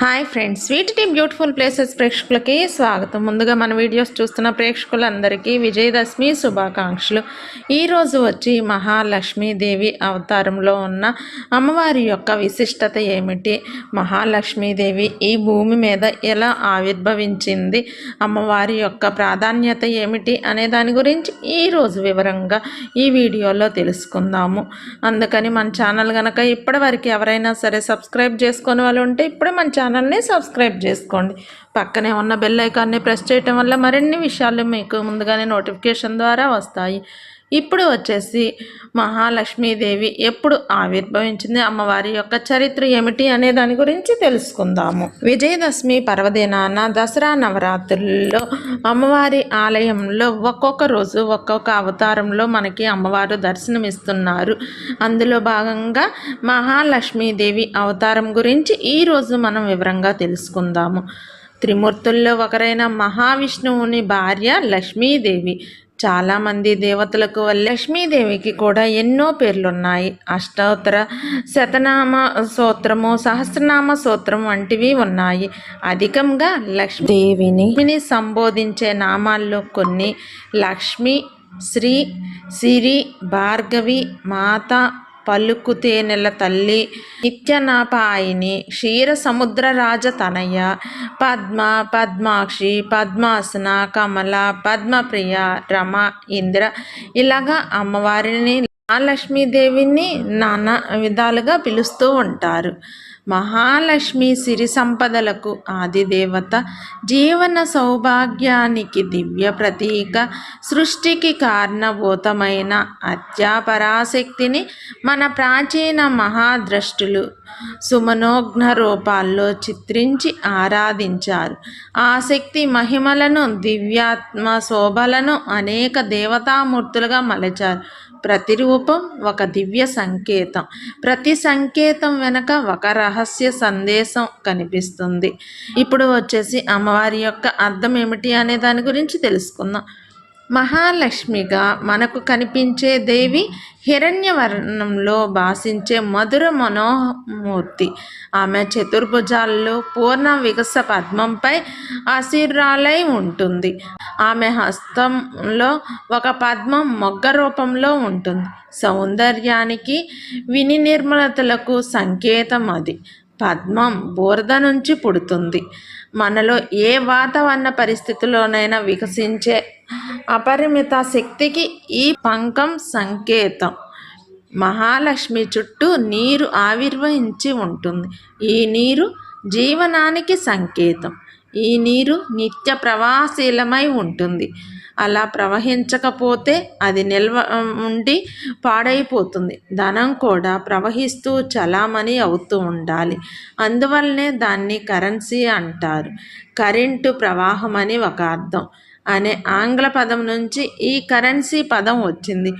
Hi friends sweet tea beautiful places ప్రేక్షకులకి స్వాగతం. ముందుగా మన వీడియోస్ చూస్తున్న ప్రేక్షకులందరికీ విజయదశమి శుభాకాంక్షలు. ఈరోజు వచ్చి మహాలక్ష్మీదేవి అవతారంలో ఉన్న అమ్మవారి యొక్క విశిష్టత ఏమిటి? మహాలక్ష్మీదేవి ఈ భూమి మీద ఎలా ఆవిర్భవించింది? అమ్మవారి యొక్క ప్రాధాన్యత ఏమిటి? అనే దాని గురించి ఈరోజు వివరంగా ఈ వీడియోలో తెలుసుకుందాము. అందుకని మన ఛానల్ కనుక ఇప్పటివరకు ఎవరైనా సరే సబ్స్క్రైబ్ చేసుకునే వాళ్ళు ఉంటే ఇప్పుడే మన ఛానల్ని సబ్స్క్రైబ్ చేసుకోండి. పక్కనే ఉన్న బెల్ ఐకాన్ని ప్రెస్ చేయటం వల్ల మరిన్ని విషయాలు మీకు ముందుగానే నోటిఫికేషన్ ద్వారా వస్తాయి. ఇప్పుడు వచ్చేసి మహాలక్ష్మీదేవి ఎప్పుడు ఆవిర్భవించింది? అమ్మవారి యొక్క చరిత్ర ఏమిటి అనే దాని గురించి తెలుసుకుందాము. విజయదశమి పర్వదినాన దసరా నవరాత్రుల్లో అమ్మవారి ఆలయంలో ఒక్కొక్క రోజు ఒక్కొక్క అవతారంలో మనకి అమ్మవారు దర్శనమిస్తున్నారు. అందులో భాగంగా మహాలక్ష్మీదేవి అవతారం గురించి ఈరోజు మనం వివరంగా తెలుసుకుందాము. త్రిమూర్తుల్లో ఒకరైన మహావిష్ణువుని భార్య లక్ష్మీదేవి. చాలామంది దేవతలకు లక్ష్మీదేవికి కూడా ఎన్నో పేర్లున్నాయి. అష్టోత్తర శతనామ సూత్రము సహస్రనామ సూత్రం వంటివి ఉన్నాయి. అధికంగా లక్ష్మీదేవిని సంబోధించే నామాల్లో కొన్ని లక్ష్మి శ్రీ సిరి భార్గవి మాత పలుకుతేనెల తల్లి నిత్యనాపాయిని క్షీర సముద్ర రాజ తనయ పద్మ పద్మాక్షి పద్మాసన కమల పద్మప్రియ రమ ఇంద్ర ఇలాగా అమ్మవారిని మహాలక్ష్మీదేవిని నానా విధాలుగా పిలుస్తూ ఉంటారు. మహాలక్ష్మి సిరి సంపదలకు ఆదిదేవత జీవన సౌభాగ్యానికి దివ్య ప్రతీక సృష్టికి కారణభూతమైన అత్యాపరాశక్తిని మన ప్రాచీన మహాద్రష్టులు సుమనోగ్న రూపాల్లో చిత్రించి ఆరాధించారు. ఆ శక్తి మహిమలను దివ్యాత్మ శోభలను అనేక దేవతామూర్తులుగా మలచారు. ప్రతి రూపం ఒక దివ్య సంకేతం. ప్రతి సంకేతం వెనక ఒక రహస్య సందేశం కనిపిస్తుంది. ఇప్పుడు వచ్చేసి అమ్మవారి యొక్క అర్థం ఏమిటి అనే దాని గురించి తెలుసుకుందాం. మహాలక్ష్మిగా మనకు కనిపించే దేవి హిరణ్యవర్ణంలో భాషించే మధుర మనోమూర్తి. ఆమె చతుర్భుజాల్లో పూర్ణ వికస పద్మంపై ఆశీర్రాలై ఉంటుంది. ఆమె హస్తంలో ఒక పద్మం మొగ్గ రూపంలో ఉంటుంది. సౌందర్యానికి విని నిర్మలతలకు సంకేతం అది పద్మం బూరద నుంచి పుడుతుంది. మనలో ఏ వాతావరణ పరిస్థితిలోనైనా వికసించే అపరిమిత శక్తికి ఈ పంకం సంకేతం. మహాలక్ష్మి చుట్టూ నీరు ఆవిర్వహించి ఉంటుంది. ఈ నీరు జీవనానికి సంకేతం. ఈ నీరు నిత్య ప్రవాహశీలమై ఉంటుంది. అలా ప్రవహించకపోతే అది నిల్వ ఉండి పాడైపోతుంది. ధనం కూడా ప్రవహిస్తూ చలామణి అవుతూ ఉండాలి. అందువల్లనే దాన్ని కరెన్సీ అంటారు. కరెంటు ప్రవాహం అని ఒక అర్థం. అనే ఆంగ్ల పదం నుంచి ఈ కరెన్సీ పదం వచ్చింది.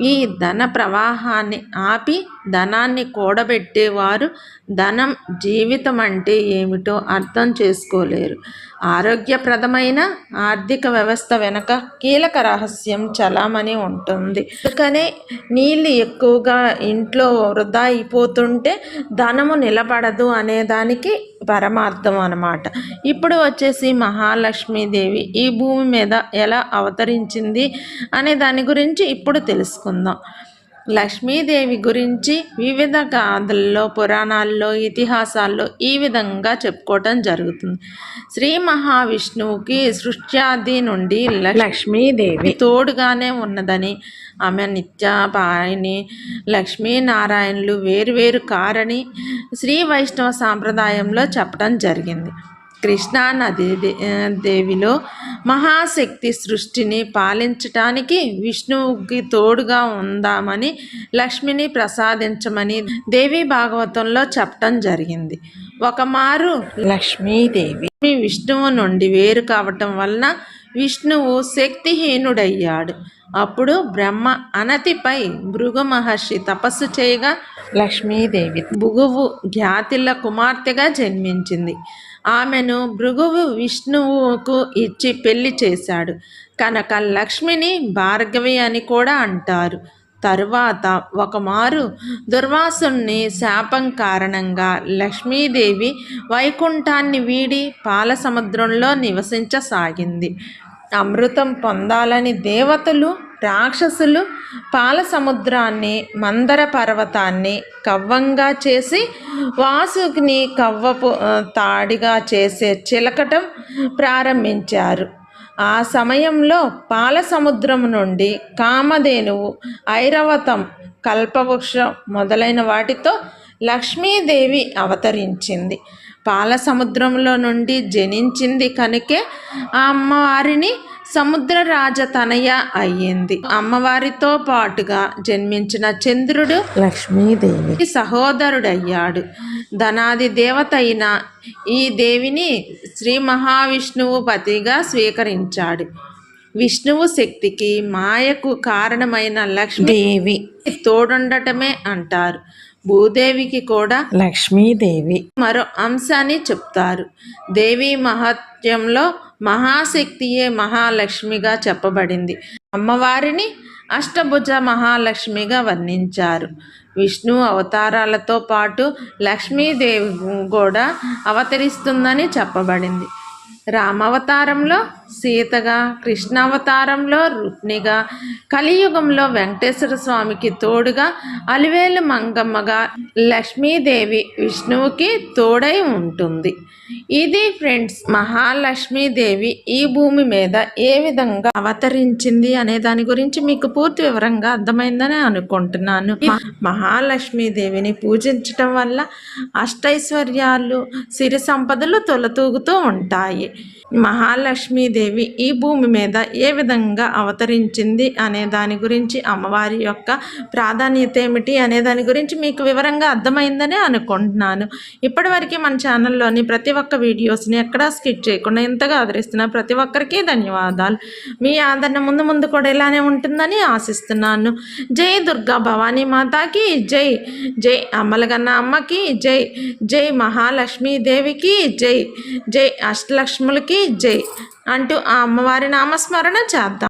ఈ ధన ప్రవాహాన్ని ఆపి ధనాన్ని కూడబెట్టేవారు ధనం జీవితం అంటే ఏమిటో అర్థం చేసుకోలేరు. ఆరోగ్యప్రదమైన ఆర్థిక వ్యవస్థ వెనుక కీలక రహస్యం చలామణి ఉంటుంది. అందుకనే నీళ్ళు ఎక్కువగా ఇంట్లో వృధా అయిపోతుంటే ధనము నిలబడదు అనే దానికి పరమార్థం అనమాట ఇప్పుడు వచ్చేసి మహాలక్ష్మీదేవి ఈ భూమి మీద ఎలా అవతరించింది అనే దాని గురించి ఇప్పుడు తెలుసుకుందాం. లక్ష్మీదేవి గురించి వివిధ గాథల్లో పురాణాల్లో ఇతిహాసాల్లో ఈ విధంగా చెప్పుకోవటం జరుగుతుంది. శ్రీ మహావిష్ణువుకి సృష్ట్యాది నుండి లక్ష్మీదేవి తోడుగానే ఉన్నదని ఆమె నిత్యపాయని లక్ష్మీనారాయణులు వేరువేరు కారని శ్రీ వైష్ణవ సాంప్రదాయంలో చెప్పడం జరిగింది. కృష్ణానది దేవిలో మహాశక్తి సృష్టిని పాలించటానికి విష్ణువుకి తోడుగా ఉందామని లక్ష్మిని ప్రసాదించమని దేవి భాగవతంలో చెప్పటం జరిగింది. ఒకమారు లక్ష్మీదేవి. విష్ణువు నుండి వేరు కావటం వలన విష్ణువు శక్తిహీనుడయ్యాడు. అప్పుడు బ్రహ్మ అనతిపై భృగు మహర్షి తపస్సు చేయగా లక్ష్మీదేవి భృగువు ఖ్యాతిల కుమార్తెగా జన్మించింది. ఆమెను భృగువు విష్ణువుకు ఇచ్చి పెళ్ళి చేశాడు. కనుక లక్ష్మిని భార్గవి అని కూడా అంటారు. తరువాత ఒకమారు దుర్వాసుని శాపం కారణంగా లక్ష్మీదేవి వైకుంఠాన్ని వీడి పాల సముద్రంలో నివసించసాగింది. అమృతం పొందాలని దేవతలు రాక్షసులు పాల సముద్రాన్ని మందర పర్వతాన్ని కవ్వంగా చేసి వాసుకిని కవ్వపు తాడిగా చేసే చిలకటం ప్రారంభించారు. ఆ సమయంలో పాల సముద్రం నుండి కామధేనువు ఐరవతం కల్పవృక్షం మొదలైన వాటితో లక్ష్మీదేవి అవతరించింది. పాల సముద్రంలో నుండి జనించింది కనుకే ఆ అమ్మవారిని సముద్ర రాజతనయ అయ్యింది. అమ్మవారితో పాటుగా జన్మించిన చంద్రుడు లక్ష్మీదేవి. సహోదరుడయ్యాడు. ధనాది దేవత అయిన ఈ దేవిని శ్రీ మహావిష్ణువు పతిగా స్వీకరించాడు. విష్ణువు శక్తికి మాయకు కారణమైన లక్ష్మి దేవి. తోడుండటమే అంటారు. భూదేవికి కూడా లక్ష్మీదేవి. మరో అంశాన్ని చెప్తారు. దేవి మహత్యంలో మహాశక్తియే మహాలక్ష్మిగా చెప్పబడింది. అమ్మవారిని అష్టభుజ మహాలక్ష్మిగా వర్ణించారు. విష్ణు అవతారాలతో పాటు లక్ష్మీదేవి కూడా అవతరిస్తుందని చెప్పబడింది. రామావతారంలో సీతగా కృష్ణావతారంలో రుక్మిగా కలియుగంలో వెంకటేశ్వర స్వామికి తోడుగా అలివేలు మంగమ్మగా లక్ష్మీదేవి విష్ణువుకి తోడై ఉంటుంది. ఇది ఫ్రెండ్స్ మహాలక్ష్మీదేవి ఈ భూమి మీద ఏ విధంగా అవతరించింది అనే దాని గురించి మీకు పూర్తి వివరంగా అర్థమైందని అనుకుంటున్నాను. మహాలక్ష్మీదేవిని పూజించటం వల్ల అష్టైశ్వర్యాలు సిరి సంపదలు తొలతూగుతూ ఉంటాయి. మహాలక్ష్మీదేవి ఈ భూమి మీద ఏ విధంగా అవతరించింది అనే దాని గురించి అమ్మవారి యొక్క ప్రాధాన్యత ఏమిటి అనే దాని గురించి మీకు వివరంగా అర్థమైందని అనుకుంటున్నాను. ఇప్పటివరకు మన ఛానల్లోని ప్రతి ఒక్క వీడియోస్ని ఎక్కడా స్కిప్ చేయకుండా ఇంతగా ఆదరిస్తున్న ప్రతి ఒక్కరికి ధన్యవాదాలు. మీ ఆదరణ ముందు ముందు కూడా ఇలానే ఉంటుందని ఆశిస్తున్నాను. జై దుర్గా భవానీ మాతాకి జై జై అమ్మలగన్న అమ్మకి జై జై మహాలక్ష్మీదేవికి జై జై అష్టలక్ష్ములకి జై. అంటూ ఆ అమ్మవారి నామస్మరణ చేద్దాం.